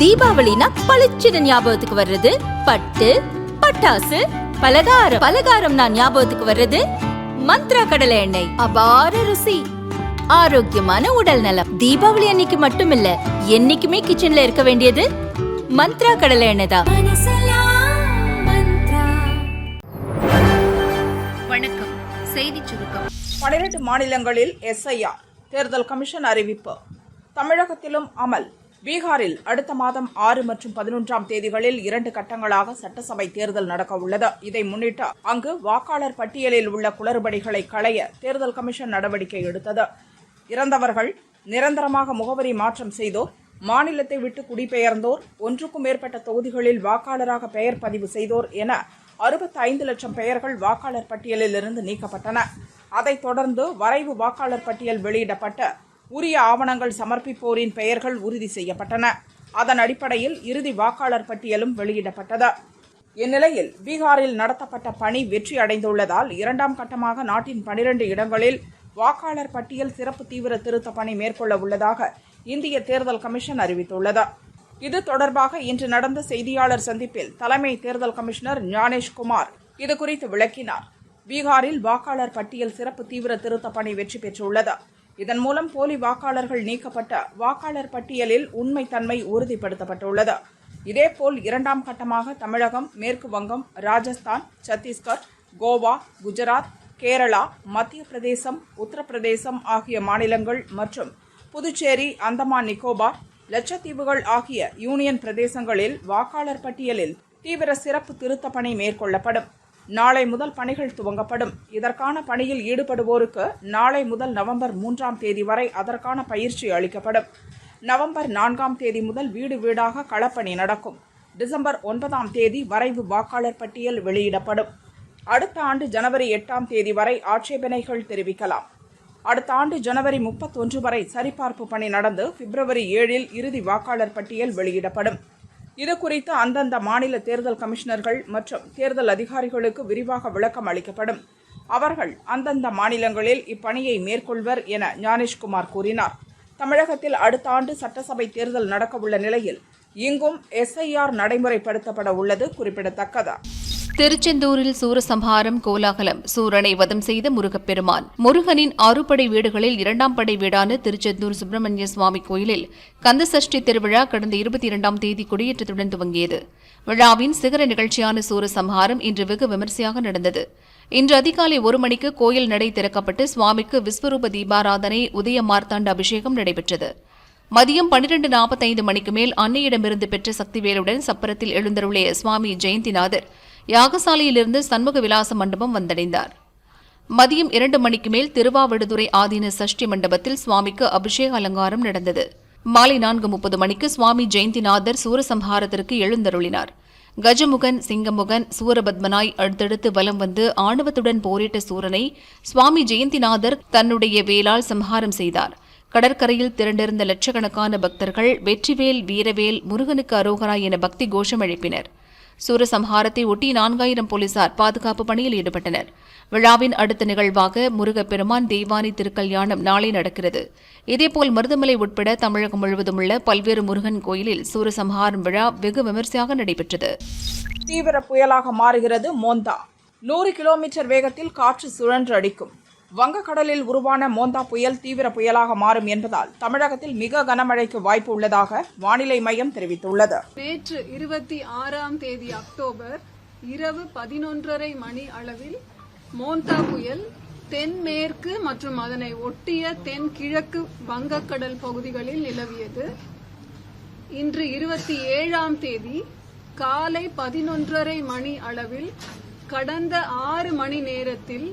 தீபாவளினா பளிச்சுன்னு ஞாபகத்துக்கு வர்றது. பட்டு பட்டாசு பலகாரம். பலகாரம்னா ஞாபகத்துக்கு வர்றது மந்த்ரா கடலை எண்ணெய். அபார ருசி. ஆரோக்கியமான உடல் நலம். தீபாவளி அன்னைக்கு மட்டும் இல்ல என்னைக்குமே கிச்சன்ல இருக்க வேண்டியது மந்த்ரா கடலை எண்ணெய் தான். வணக்கம். செய்திச் சுருக்கம். பனிரெண்டு மாநிலங்களில் எஸ்ஐஆர் தேர்தல் கமிஷன் அறிவிப்பு. தமிழகத்திலும் அமல். பீகாரில் அடுத்த மாதம் ஆறு மற்றும் பதினொன்றாம் தேதிகளில் இரண்டு கட்டங்களாக சட்டசபை தேர்தல் நடக்க உள்ளது. இதை முன்னிட்டு அங்கு வாக்காளர் பட்டியலில் உள்ள குளறுபடிகளை களைய தேர்தல் கமிஷன் நடவடிக்கை எடுத்தது. இறந்தவர்கள் நிரந்தரமாக முகவரி மாற்றம் செய்தோர் மாநிலத்தை விட்டு குடிபெயர்ந்தோர் ஒன்றுக்கும் மேற்பட்ட தொகுதிகளில் வாக்காளராக பெயர் பதிவு செய்தோர் என அறுபத்தி ஐந்து லட்சம் பெயர்கள் வாக்காளர் பட்டியலில் இருந்து நீக்கப்பட்டன. அதைத் தொடர்ந்து வரைவு வாக்காளர் பட்டியல் வெளியிடப்பட்ட உரிய ஆவணங்கள் சமர்ப்பிப்போரின் பெயர்கள் உறுதி செய்யப்பட்டன. அதன் அடிப்படையில் இறுதி வாக்காளர் பட்டியலும் வெளியிடப்பட்டது. இந்நிலையில் பீகாரில் நடத்தப்பட்ட பணி வெற்றி அடைந்துள்ளதால் இரண்டாம் கட்டமாக நாட்டின் பனிரெண்டு இடங்களில் வாக்காளர் பட்டியல் சிறப்பு தீவிர திருத்த பணி மேற்கொள்ள உள்ளதாக இந்திய தேர்தல் கமிஷன் அறிவித்துள்ளது. இது தொடர்பாக இன்று நடந்த செய்தியாளர் சந்திப்பில் தலைமை தேர்தல் கமிஷனர் ஞானேஷ்குமார் இதுகுறித்து விளக்கினார். பீகாரில் வாக்காளர் பட்டியல் சிறப்பு தீவிர திருத்த பணி வெற்றி பெற்றுள்ளது. இதன் மூலம் போலி வாக்காளர்கள் நீக்கப்பட்ட வாக்காளர் பட்டியலில் உண்மைத்தன்மை உறுதிப்படுத்தப்பட்டுள்ளது. இதேபோல் இரண்டாம் கட்டமாக தமிழகம் மேற்கு வங்கம் ராஜஸ்தான் சத்தீஸ்கர் கோவா குஜராத் கேரளா மத்திய பிரதேசம் உத்தரப்பிரதேசம் ஆகிய மாநிலங்கள் மற்றும் புதுச்சேரி அந்தமான் நிக்கோபார் லட்சத்தீவுகள் ஆகிய யூனியன் பிரதேசங்களில் வாக்காளர் பட்டியலில் தீவிர சிறப்பு திருத்த பணி மேற்கொள்ளப்படும். நாளை முதல் பணிகள் துவங்கப்படும். இதற்கான பணியில் ஈடுபடுவோருக்கு நாளை முதல் நவம்பர் மூன்றாம் தேதி வரை அதற்கான பயிற்சி அளிக்கப்படும். நவம்பர் நான்காம் தேதி முதல் வீடு வீடாக களப்பணி நடக்கும். டிசம்பர் ஒன்பதாம் தேதி வரைவு வாக்காளர் பட்டியல் வெளியிடப்படும். அடுத்த ஆண்டு ஜனவரி எட்டாம் தேதி வரை ஆட்சேபனைகள் தெரிவிக்கலாம். அடுத்த ஆண்டு ஜனவரி முப்பத்தொன்று வரை சரிபார்ப்பு பணி நடந்து பிப்ரவரி ஏழில் இறுதி வாக்காளர் பட்டியல் வெளியிடப்படும். இது குறித்து அந்தந்த மாநில தேர்தல் கமிஷனர்கள் மற்றும் தேர்தல் அதிகாரிகளுக்கு விரிவாக விளக்கம் அளிக்கப்படும். அவர்கள் அந்தந்த மாநிலங்களில் இப்பணியை மேற்கொள்வர் என ஞானேஷ்குமார் கூறினார். தமிழகத்தில் அடுத்த ஆண்டு சட்டசபை தேர்தல் நடக்கவுள்ள நிலையில் இங்கும் எஸ்ஐஆர் நடைமுறைப்படுத்தப்பட உள்ளது குறிப்பிடத்தக்கதா. திருச்செந்தூரில் சூரசம்ஹாரம் கோலாகலம் சூரனை வதம் செய்த முருகப்பெருமான். முருகனின் ஆறுபடை வீடுகளில் இரண்டாம் படை வீடான திருச்செந்தூர் சுப்பிரமணிய சுவாமி கோயிலில் கந்தசஷ்டி திருவிழா கடந்த இருபத்தி இரண்டாம் தேதி கொடியேற்றத்துடன் துவங்கியது. விழாவின் சிகர நிகழ்ச்சியான சூரசம்ஹாரம் இன்று வெகு விமர்சையாக நடந்தது. இன்று அதிகாலை ஒரு மணிக்கு கோயில் நடை திறக்கப்பட்டு சுவாமிக்கு விஸ்வரூப தீபாராதனை உதய மார்த்தாண்ட அபிஷேகம் நடைபெற்றது. மதியம் பன்னிரண்டு நாற்பத்தைந்து மணிக்கு மேல் அன்னையிடமிருந்து பெற்ற சக்திவேலுடன் சப்பரத்தில் எழுந்தருளிய சுவாமி ஜெயந்திநாதர் யாகசாலையிலிருந்து சண்முக விலாச மண்டபம் வந்தடைந்தார். மதியம் இரண்டு மணிக்கு மேல் திருவாவடுதுறை ஆதீன சஷ்டி மண்டபத்தில் சுவாமிக்கு அபிஷேக அலங்காரம் நடந்தது. மாலை நான்கு முப்பது மணிக்கு சுவாமி ஜெயந்திநாதர் சூரசம்ஹாரத்திற்கு எழுந்தருளினார். கஜமுகன் சிங்கமுகன் சூரபத்மனாய் அடுத்தடுத்து வலம் வந்து ஆணவத்துடன் போரிட்ட சூரனை சுவாமி ஜெயந்திநாதர் தன்னுடைய வேலால் சம்ஹாரம் செய்தார். கடற்கரையில் திரண்டிருந்த லட்சக்கணக்கான பக்தர்கள் வெற்றிவேல் வீரவேல் முருகனுக்கு அரோகரா என பக்தி கோஷம் எழுப்பினர். சூரசம்ஹாரத்தை ஒட்டி நான்காயிரம் போலீசார் பாதுகாப்பு பணியில் ஈடுபட்டனர். விழாவின் அடுத்த நிகழ்வாக முருகப்பெருமான் தெய்வானி திருக்கல்யாணம் நாளை நடக்கிறது. இதேபோல் மருதமலை உட்பட தமிழகம் முழுவதும் உள்ள பல்வேறு முருகன் கோயிலில் சூரசம்ஹாரம் விழா வெகு விமர்சையாக நடைபெற்றது. தீவிர புயலாக மாறுகிறது மோந்தா. நூறு கிலோமீட்டர் வேகத்தில் காற்று சுழன்று அடிக்கும். வங்கக்கடலில் உருவான மோந்தா புயல் தீவிர புயலாக மாறும் என்பதால் தமிழகத்தில் மிக கனமழைக்கு வாய்ப்பு உள்ளதாக வானிலை மையம் தெரிவித்துள்ளது. நேற்று இருபத்தி ஆறாம் தேதி அக்டோபர் இரவு பதினொன்றரை மணி அளவில் மோந்தா புயல் தென்மேற்கு மற்றும் அதனை ஒட்டிய தென்கிழக்கு வங்கக்கடல் பகுதிகளில் நிலவியது. இன்று இருபத்தி ஏழாம் தேதி காலை பதினொன்றரை மணி அளவில் கடந்த ஆறு மணி நேரத்தில்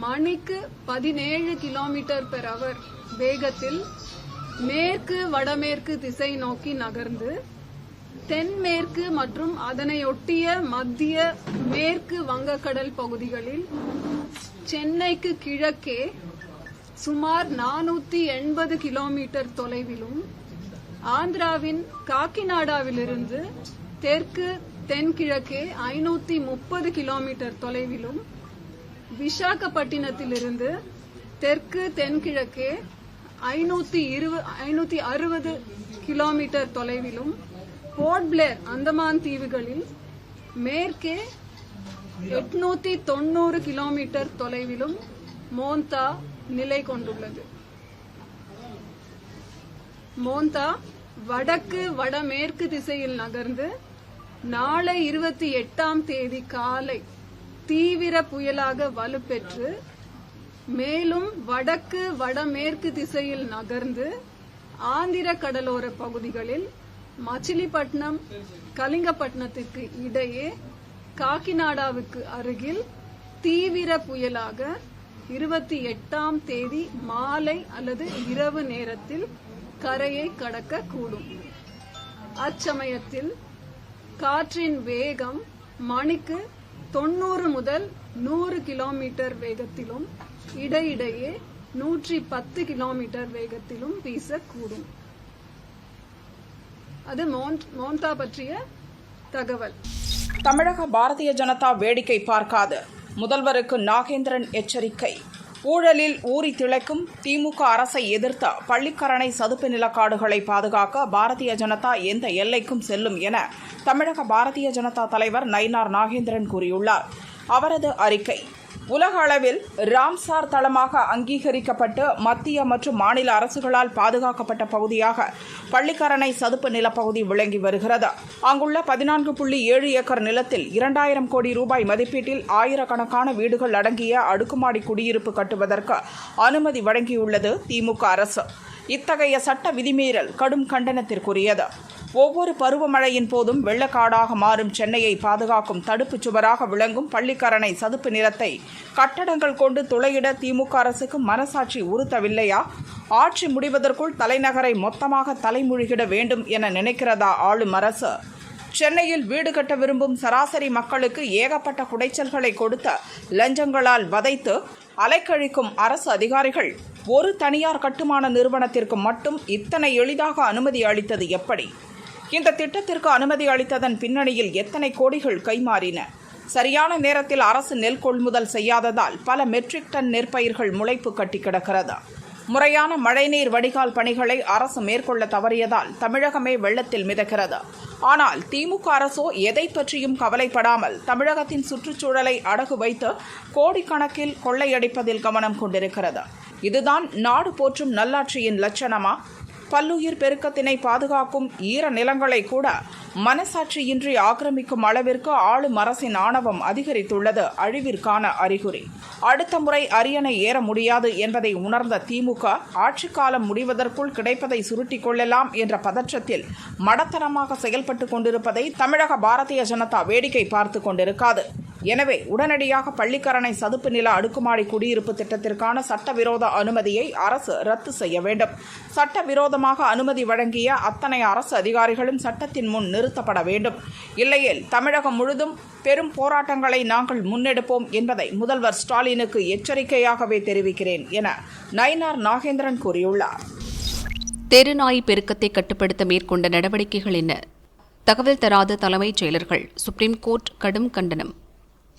மணிக்கு பதினேழு கிலோமீட்டர் பெர் அவர் வேகத்தில் மேற்கு வடமேற்கு திசை நோக்கி நகர்ந்து தென்மேற்கு மற்றும் அதனையொட்டிய மத்திய மேற்கு வங்கக்கடல் பகுதிகளில் சென்னைக்கு கிழக்கே சுமார் நானூத்தி எண்பது கிலோமீட்டர் தொலைவிலும் ஆந்திராவின் காக்கிநாடாவிலிருந்து தெற்கு தென்கிழக்கே ஐநூத்தி முப்பது கிலோமீட்டர் தொலைவிலும் விசாகப்பட்டினத்திலிருந்து தெற்கு தென்கிழக்கே ஐநூத்தி இருபது ஐநூத்தி அறுபது கிலோமீட்டர் தொலைவிலும் போர்ட் பிளேர் அந்தமான் தீவுகளில் மேற்கே எட்நூத்தி தொண்ணூறு கிலோமீட்டர் தொலைவிலும் மோந்தா நிலை கொண்டுள்ளது. மோந்தா வடக்கு வடமேற்கு திசையில் நகர்ந்து நாளை இருபத்தி எட்டாம் தேதி காலை தீவிர புயலாக வலுப்பெற்று மேலும் வடக்கு வடமேற்கு திசையில் நகர்ந்து ஆந்திர கடலோர பகுதிகளில் மச்சிலிப்பட்டினம் கலிங்கப்பட்டினத்திற்கு இடையே காக்கிநாடாவுக்கு அருகில் தீவிர புயலாக இருபத்தி எட்டாம் தேதி மாலை அல்லது இரவு நேரத்தில் கரையை கடக்க கூடும் அச்சமயத்தில் காற்றின் வேகம் மணிக்கு தொண்ணூறு முதல் நூறு கிலோமீட்டர் வேகத்திலும் இடையிடையே நூற்றி பத்து கிலோமீட்டர் வேகத்திலும் வீசக்கூடும். அது மோன்- பற்றிய தகவல். தமிழக பாரதிய ஜனதா வேடிக்கை பார்க்காது. முதல்வருக்கு நாகேந்திரன் எச்சரிக்கை. ஊழலில் ஊறி திளைக்கும் திமுக அரசை எதிர்த்த பள்ளிக்கரணை சதுப்பு நிலக்காடுகளை பாதுகாக்க பாரதிய ஜனதா எந்த எல்லைக்கும் செல்லும் என தமிழக பாரதிய ஜனதா தலைவர் நயினார் நாகேந்திரன் கூறியுள்ளார். அவரது அறிக்கை உலக அளவில் ராம்சார் தளமாக அங்கீகரிக்கப்பட்டு மத்திய மற்றும் மாநில அரசுகளால் பாதுகாக்கப்பட்ட பகுதியாக பள்ளிக்கரணை சதுப்பு நிலப்பகுதி விளங்கி வருகிறது. அங்குள்ள பதினான்கு புள்ளி ஏழு ஏக்கர் நிலத்தில் இரண்டாயிரம் கோடி ரூபாய் மதிப்பீட்டில் ஆயிரக்கணக்கான வீடுகள் அடங்கிய அடுக்குமாடி குடியிருப்பு கட்டுவதற்கு அனுமதி வழங்கியுள்ளது திமுக அரசு. இத்தகைய சட்ட விதிமீறல் கடும் கண்டனத்திற்குரியது. ஒவ்வொரு பருவமழையின் போதும் வெள்ளக்காடாக மாறும் சென்னையை பாதுகாக்கும் தடுப்புச் சுவராக விளங்கும் பள்ளிக்கரணை சதுப்பு நிறத்தை கட்டடங்கள் கொண்டு துளையிட திமுக அரசுக்கு மனசாட்சி உறுத்தவில்லையா? ஆட்சி முடிவதற்குள் தலைநகரை மொத்தமாக தலைமுழுகிட வேண்டும் என நினைக்கிறதா ஆளும் அரசு? சென்னையில் வீடு கட்ட விரும்பும் சராசரி மக்களுக்கு ஏகப்பட்ட குடைச்சல்களை கொடுத்த லஞ்சங்களால் வதைத்து அலைக்கழிக்கும் அரசு அதிகாரிகள் ஒரு தனியார் கட்டுமான நிறுவனத்திற்கு மட்டும் இத்தனை எளிதாக அனுமதி அளித்தது எப்படி? இந்த திட்டத்திற்கு அனுமதி அளித்ததன் பின்னணியில் எத்தனை கோடிகள் கைமாறின? சரியான நேரத்தில் அரசு நெல் கொள்முதல் செய்யாததால் பல மெட்ரிக் டன் நெற்பயிர்கள் முளைப்பு கட்டி கிடக்கிறது. முறையான மழைநீர் வடிகால் பணிகளை அரசு மேற்கொள்ள தவறியதால் தமிழகமே வெள்ளத்தில் மிதக்கிறது. ஆனால் திமுக அரசோ எதை பற்றியும் கவலைப்படாமல் தமிழகத்தின் சுற்றுச்சூழலை அடகு வைத்து கோடிக்கணக்கில் கொள்ளையடிப்பதில் கவனம் கொண்டிருக்கிறது. இதுதான் நாடு போற்றும் நல்லாட்சியின் லட்சணமா? பல்லுயிர் பெருக்கத்தினை பாதுகாக்கும் ஈர நிலங்களை கூட மனசாட்சியின்றி ஆக்கிரமிக்கும் அளவிற்கு ஆளும் அரசின் ஆணவம் அதிகரித்துள்ளது அழிவிற்கான அறிகுறி. அடுத்த முறை அரியணை ஏற முடியாது என்பதை உணர்ந்த திமுக ஆட்சி காலம் முடிவதற்குள் கிடைப்பதை சுருட்டிக் கொள்ளலாம் என்ற பதற்றத்தில் மடத்தனமாக செயல்பட்டு கொண்டிருப்பதை தமிழக பாரதிய ஜனதா வேடிக்கை பார்த்து கொண்டிருக்காது. எனவே உடனடியாக பள்ளிக்கரணை சதுப்பு நில அடுக்குமாடி குடியிருப்பு திட்டத்திற்கான சட்டவிரோத அனுமதியை அரசு ரத்து செய்ய வேண்டும். சட்டவிரோதமாக அனுமதி வழங்கிய அத்தனை அரசு அதிகாரிகளும் சட்டத்தின் முன் நிறுத்தப்பட வேண்டும். இல்லையேல் தமிழகம் முழுதும் பெரும் போராட்டங்களை நாங்கள் முன்னெடுப்போம் என்பதை முதல்வர் ஸ்டாலினுக்கு எச்சரிக்கையாகவே தெரிவிக்கிறேன் என நயினார் நாகேந்திரன் கூறியுள்ளார். தெருநாய் பெருக்கத்தை கட்டுப்படுத்த மேற்கொண்ட நடவடிக்கைகள் என்ன? தகவல் தராத தலைமைச் செயலர்கள் சுப்ரீம் கோர்ட் கடும் கண்டனம்.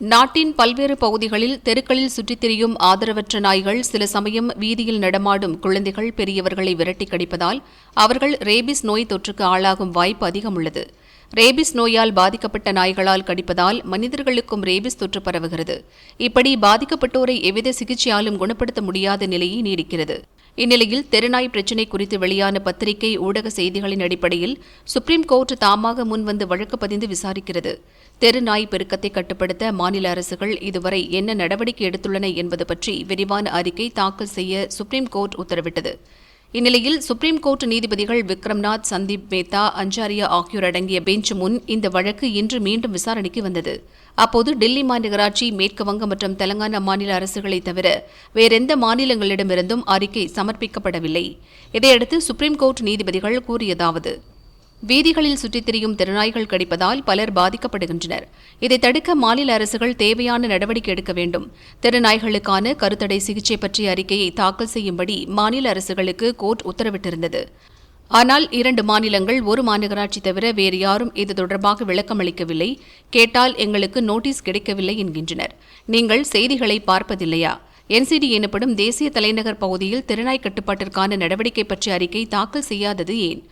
நாட்டின் பல்வேறு பகுதிகளில் தெருக்களில் சுற்றித் திரியும் ஆதரவற்ற நாய்கள் சில சமயம் வீதியில் நடமாடும் குழந்தைகள் பெரியவர்களை விரட்டி கடிப்பதால் அவர்கள் ரேபிஸ் நோய் தொற்றுக்கு ஆளாகும் வாய்ப்பு அதிகம் உள்ளது ரேபிஸ் நோயால் பாதிக்கப்பட்ட நாய்களால் கடிப்பதால் மனிதர்களுக்கும் ரேபிஸ் தொற்று பரவுகிறது. இப்படி பாதிக்கப்பட்டோரை எவ்வித சிகிச்சையாலும் குணப்படுத்த முடியாத நிலையை நீடிக்கிறது. இந்நிலையில் தெருநாய் பிரச்சினை குறித்து வெளியான பத்திரிகை ஊடக செய்திகளின் அடிப்படையில் சுப்ரீம் கோர்ட் தாமாக முன்வந்து வழக்கு பதிந்து விசாரிக்கிறது. தெருநாய் பெருக்கத்தை கட்டுப்படுத்த மாநில அரசுகள் இதுவரை என்ன நடவடிக்கை எடுத்துள்ளன என்பது பற்றி விரிவான அறிக்கை தாக்கல் செய்ய சுப்ரீம் கோர்ட் உத்தரவிட்டது. இந்நிலையில் சுப்ரீம் கோர்ட் நீதிபதிகள் விக்ரம்நாத் சந்தீப் மேத்தா அஞ்சாரியா ஆகியோர் அடங்கிய பெஞ்ச் முன் இந்த வழக்கு இன்று மீண்டும் விசாரணைக்கு வந்தது. அப்போது டெல்லி மாநகராட்சி மேற்கு வங்கம் மற்றும் தெலங்கானா மாநில அரசுகளை தவிர வேறெந்த மாநிலங்களிடமிருந்தும் அறிக்கை சமர்ப்பிக்கப்படவில்லை. இதையடுத்து சுப்ரீம் கோர்ட் நீதிபதிகள் கூறியதாவது வீதிகளில் சுற்றித் திரியும் திறனாய்கள் கடிப்பதால் பலர் பாதிக்கப்படுகின்றனர். இதை தடுக்க மாநில அரசுகள் தேவையான நடவடிக்கை எடுக்க வேண்டும். திறனாய்களுக்கான கருத்தடை சிகிச்சை பற்றிய அறிக்கையை தாக்கல் செய்யும்படி மாநில அரசுகளுக்கு கோர்ட் உத்தரவிட்டிருந்தது. ஆனால் இரண்டு மாநிலங்கள் ஒரு மாநகராட்சி தவிர வேறு யாரும் இது தொடர்பாக விளக்கம் அளிக்கவில்லை. கேட்டால் எங்களுக்கு நோட்டீஸ் கிடைக்கவில்லை என்கின்றனர். நீங்கள் செய்திகளை பார்ப்பதில்லையா? என்சிடி எனப்படும் தேசிய தலைநகர் பகுதியில் திறனாய் கட்டுப்பாட்டிற்கான நடவடிக்கை பற்றிய அறிக்கை தாக்கல் செய்யாதது ஏன்?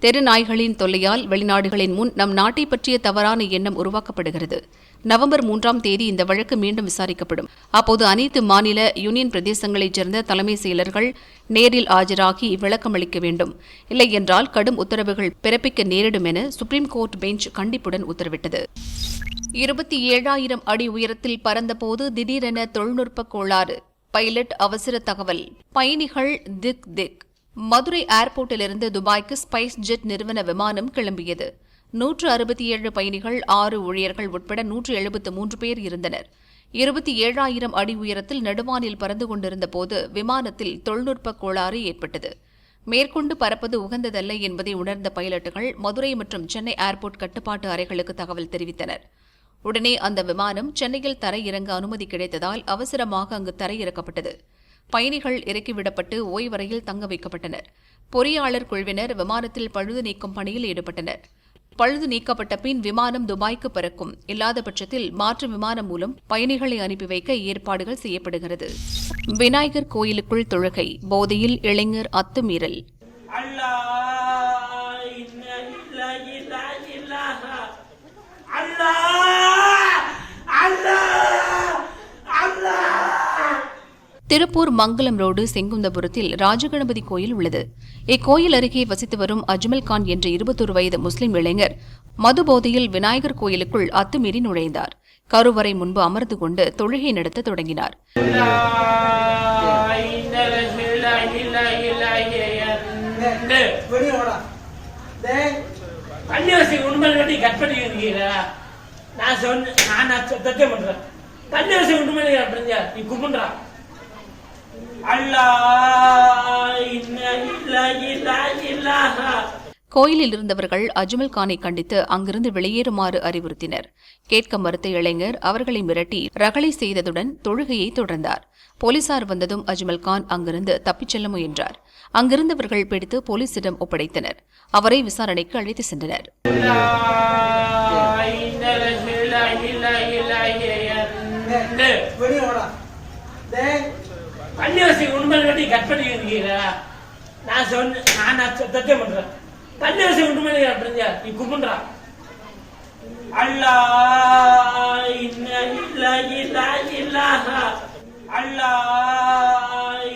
தெரு நாய்களின் தொல்லையால் வெளிநாடுகளின் முன் நம் நாட்டை பற்றிய தவறான எண்ணம் உருவாக்கப்படுகிறது. நவம்பர் மூன்றாம் தேதி இந்த வழக்கு மீண்டும் விசாரிக்கப்படும். அப்போது அனைத்து மாநில யூனியன் பிரதேசங்களைச் சேர்ந்த தலைமை செயலர்கள் நேரில் ஆஜராகி விளக்கமளிக்க வேண்டும். இல்லை என்றால் கடும் உத்தரவுகள் பிறப்பிக்க நேரிடும் என சுப்ரீம் கோர்ட் பெஞ்ச் கண்டிப்புடன் உத்தரவிட்டது. இருபத்தி ஏழாயிரம் அடி உயரத்தில் பறந்தபோது திடீரென தொழில்நுட்ப கோளாறு. பைலட் அவசர தகவல். பயணிகள் திக் திக். மதுரை ஏர்போர்ட்டிலிருந்து துபாய்க்கு ஸ்பைஸ் ஜெட் நிறுவன விமானம் கிளம்பியது. நூற்று அறுபத்தி ஏழு பயணிகள் ஆறு ஊழியர்கள் உட்பட நூற்று எழுபத்து மூன்று பேர் இருந்தனர். இருபத்தி ஏழாயிரம் அடி உயரத்தில் நடுவானில் பறந்து கொண்டிருந்த போது விமானத்தில் தொழில்நுட்ப கோளாறு ஏற்பட்டது. மேற்கொண்டு பறப்பது உகந்ததல்ல என்பதை உணர்ந்த பைலட்டுகள் மதுரை மற்றும் சென்னை ஏர்போர்ட் கட்டுப்பாட்டு அறைகளுக்கு தகவல் தெரிவித்தனர். உடனே அந்த விமானம் சென்னையில் தரையிறங்க அனுமதி கிடைத்ததால் அவசரமாக அங்கு தரையிறக்கப்பட்டது. பயணிகள் இறக்கிவிடப்பட்டு ஓய்வறையில் தங்க வைக்கப்பட்டனர். பொறியாளர் குழுவினர் விமானத்தில் பழுது நீக்கும் பணியில் ஈடுபட்டனர். பழுது நீக்கப்பட்ட பின் விமானம் துபாய்க்கு பறக்கும். இல்லாத பட்சத்தில் மாற்று விமானம் மூலம் பயணிகளை அனுப்பி வைக்க ஏற்பாடுகள் செய்யப்படுகிறது. விநாயகர் கோயிலுக்குள் தொழுகை. போதையில் இளைஞர் அத்துமீறல். அல்லாஹ் இன்ன லில்லாஹி லா இலாஹ அல்லாஹ் அல்லாஹ் அல்லாஹ் திருப்பூர் மங்கலம் ரோடு செங்குந்தபுரத்தில் ராஜகணபதி கோயில் உள்ளது. இக்கோயில் அருகே வசித்து வரும் அஜ்மல் கான் என்ற இருபத்தொரு வயது முஸ்லிம் இளைஞர் மதுபோதையில் விநாயகர் கோயிலுக்குள் அத்துமீறி நுழைந்தார். கருவறை முன்பு அமர்ந்து கொண்டு தொழுகை நடத்த தொடங்கினார். கன்னியாசி நான் சொன்ன நான் சத்தியம் பண்றேன். கன்னியாசி உண்மை அப்படிங்க நீ கும்பிடுறான் அல்லாஹ் இன்ன லில்லாஹி லா இலாஹ கோயிலில் இருந்தவர்கள் அஜ்மல் கானை கண்டித்து அங்கிருந்து வெளியேறுமாறு அறிவுறுத்தினர் கேட்க மறுத்த இளைஞர் அவர்களை மிரட்டி ரகளை செய்ததுடன் தொழுகையை தொடர்ந்தார் போலீசார் வந்ததும் அஜ்மல் கான் அங்கிருந்து தப்பிச் செல்ல முயன்றார் அங்கிருந்தவர்கள் பிடித்து போலீசிடம் ஒப்படைத்தனர் அவரை விசாரணைக்கு அழைத்து சென்றனர் பள்ளிவாசி உண்மை கட்டி கட் பண்ணி நான் சொன்ன நான் சத்தியம் பண்றேன். பள்ளிவாசி உண்மை அப்படிஞ்சா நீ கும்பிடுறா. அல்லா இன்ன இல்ல இல்ல இல்லாஹ அல்லா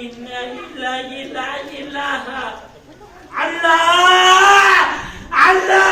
இன்ன இல்ல இல்ல. இல்லாஹ அல்லா அல்லா